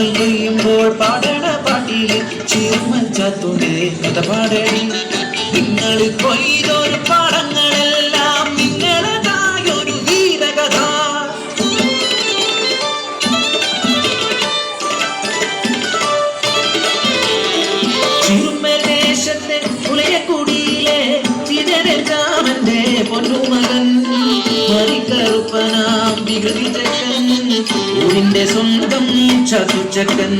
കഴിയുമ്പോൾ പാടണ പാട്ടിൽ ചീർമൽ ചാത്തുണ്ടേ കഥ പാടണി നിങ്ങൾ കൊയ്തൊരു പാടങ്ങളെല്ലാം നിങ്ങളതായൊരു വീരകഥ. ചിറുമദേശത്തെ ഉളയക്കുടിയിലെ ചിതരജാമന്റെ പൊന്നുമകൻ. മറിക്കറുപ്പനാം വികൃതി ചക്കൻ സ്വന്തം സ്വന്തം ചതുചക്കൻ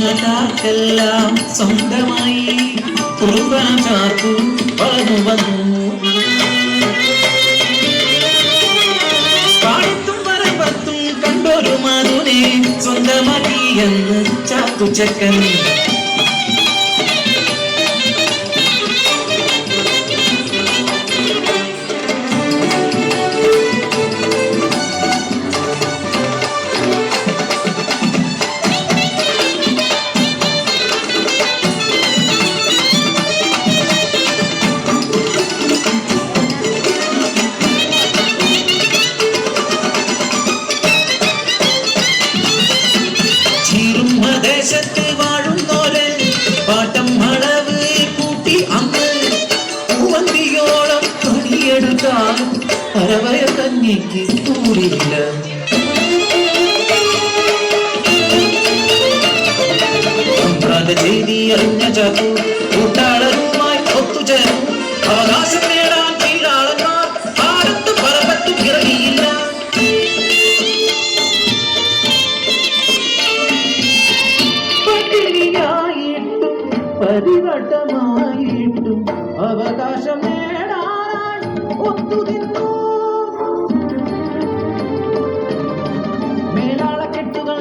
നടാക്കെല്ലാം സ്വന്തമായി കുറുപ്പാർക്കു ചാർത്തു വളർന്നു വന്നു. പാടത്തും പറമ്പത്തും കണ്ടൊരു മധുനെ സ്വന്തമാക്കി എന്ന് ചാത്തുചക്കൻ അരവയ കഞ്ഞിക്ക് സംപ്രാന്ത ചെയ്തി അറിഞ്ഞ ചാത്തു കൂട്ടാളരുമായി ഒത്തുചേർന്നു. അവകാശം നേടാൻ കീഴാളന്മാർ പരിവട്ടമായിട്ടും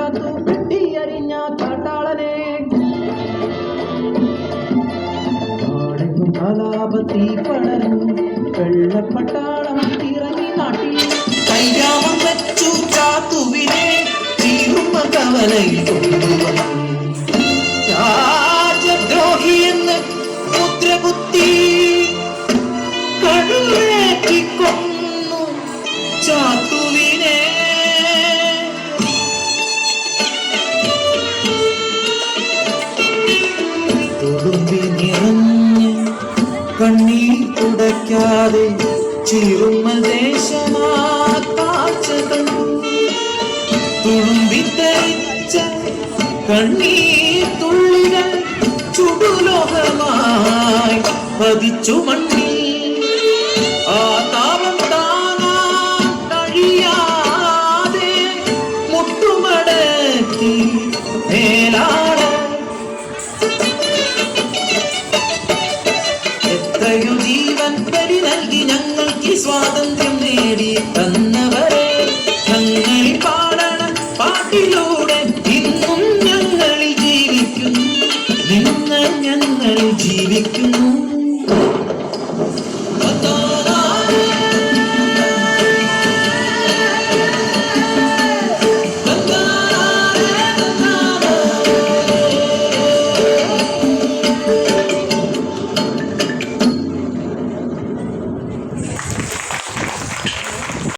ചത്തു വെട്ടിയറിഞ്ഞ കാട്ടാളനെ. കലാപത്തി പടർന്നു വെള്ളപ്പട്ടാളം ഇറങ്ങി നാട്ടിൽ കൈരാമം വെച്ചു ചാത്തുവിനെ തീരുമ്പ കവലയിൽ കൊണ്ടുവന്നു. കണ്ണീർ തുടയ്ക്കാതെ ചീറുന്ന ദേശമാ കാഴ്ച കണ്ടു കണ്ണീർ തുള്ളികൾ ചുടുലോകമായി പതിച്ചു മണ്ണിൽ. ആ താപം കൽപ്പനി നൽകി ഞങ്ങൾക്ക് സ്വാതന്ത്ര്യം നേടി തന്നവരെ. ഞങ്ങളിൽ പാടണ പാട്ടിലൂടെ ഇന്നും ഞങ്ങളിൽ ജീവിക്കുന്നു. ഇന്ന് ഞങ്ങൾ ജീവിക്കുന്നു.